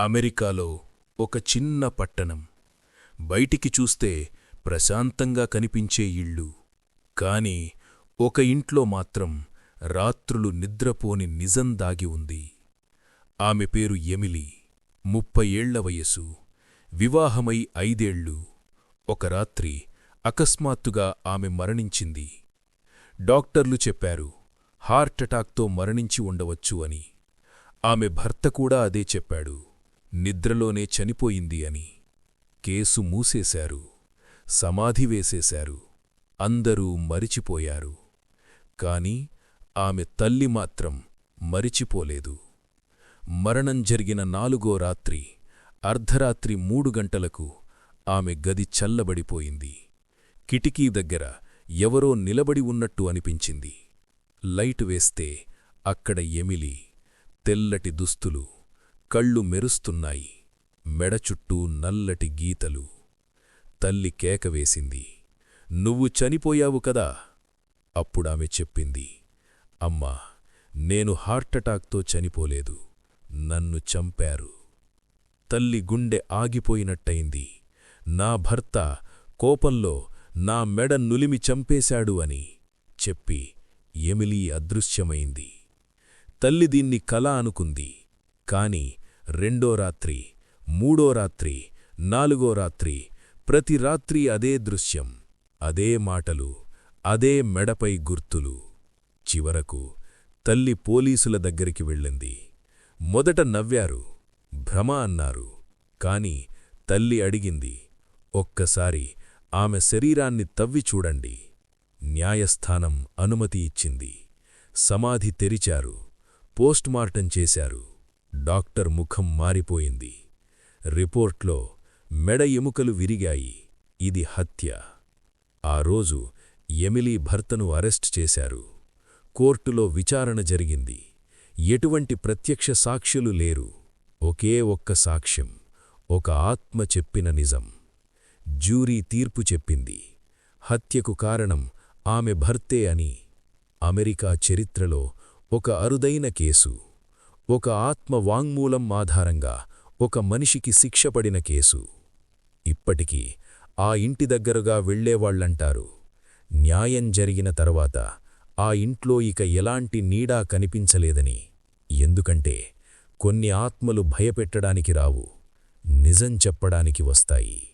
అమెరికాలో ఒక చిన్న పట్టణం. బయటికి చూస్తే ప్రశాంతంగా కనిపించే ఇళ్ళు. కాని ఒక ఇంట్లో మాత్రం రాత్రులు నిద్రపోని నిజం దాగి ఉంది. ఆమె పేరు ఎమిలి. ముప్పై ఏళ్ళ వయసు వివాహమై ఐదేళ్ళు. ఒక రాత్రి అకస్మాత్తుగా ఆమె మరణించింది. డాక్టర్లు చెప్పారు హార్టటాక్తో మరణించి ఉండవచ్చు అని. ఆమె భర్త కూడా అదే చెప్పాడు. నిద్రలోనే చనిపోయింది అని. కేసు మూసేశారు సమాధి వేసేశారు అందరూ మరిచిపోయారు. కాని ఆమె తల్లి మాత్రం మరిచిపోలేదు. మరణం జరిగిన నాలుగో రాత్రి అర్ధరాత్రి మూడు గంటలకు ఆమె గది చల్లబడిపోయింది. కిటికీ దగ్గర ఎవరో నిలబడి ఉన్నట్టు అనిపించింది. లైటు వేస్తే అక్కడ ఎమిలి తెల్లటి దుస్తులు కళ్ళు మెరుస్తున్నాయి. మెడ చుట్టూ నల్లటి గీతలు. తల్లి కేకవేసింది నువ్వు చనిపోయావు కదా? అప్పుడామె చెప్పింది. అమ్మా నేను హార్టటాక్తో చనిపోలేదు. నన్ను చంపారు. తల్లి గుండె ఆగిపోయినట్టయింది. నా భర్త కోపంలో నా మెడ నులిమి చంపేశాడు అని చెప్పి ఎమిలీ అదృశ్యమైంది. తల్లి దీన్ని కల అనుకుంది. కాని రెండో రాత్రి మూడో రాత్రి నాలుగో రాత్రి ప్రతి రాత్రి అదే దృశ్యం అదే మాటలు అదే మెడపై గుర్తులు. చివరకు తల్లి పోలీసుల దగ్గరికి వెళ్ళింది. మొదట నవ్వారు భ్రమ అన్నారు. కాని తల్లి అడిగింది ఒక్కసారి ఆమె శరీరాన్ని తవ్వి చూడండి. న్యాయస్థానం అనుమతి ఇచ్చింది. సమాధి తెరిచారు. పోస్ట్మార్టం చేశారు. డాక్టర్ ముఖం మారిపోయింది. రిపోర్ట్లో మెడ ఎముకలు విరిగాయి. ఇది హత్య. ఆ రోజు ఎమిలీ భర్తను అరెస్ట్ చేశారు. కోర్టులో విచారణ జరిగింది. ఎటువంటి ప్రత్యక్ష సాక్ష్యులు లేరు. ఒకే ఒక్క సాక్ష్యం. ఒక ఆత్మ చెప్పిన నిజం. జ్యూరీ తీర్పు చెప్పింది. హత్యకు కారణం ఆమె భర్తే అని అమెరికా చరిత్రలో ఒక అరుదైన కేసు. ఒక ఆత్మ వాంగ్మూలం ఆధారంగా ఒక మనిషికి శిక్షపడిన కేసు. ఇప్పటికీ ఆ ఇంటి దగ్గరగా వెళ్ళేవాళ్ళంటారు న్యాయం జరిగిన తర్వాత ఆ ఇంట్లో ఇక ఎలాంటి నీడా కనిపించలేదని. ఎందుకంటే కొన్ని ఆత్మలు భయపెట్టడానికి రావు నిజం చెప్పడానికి వస్తాయి.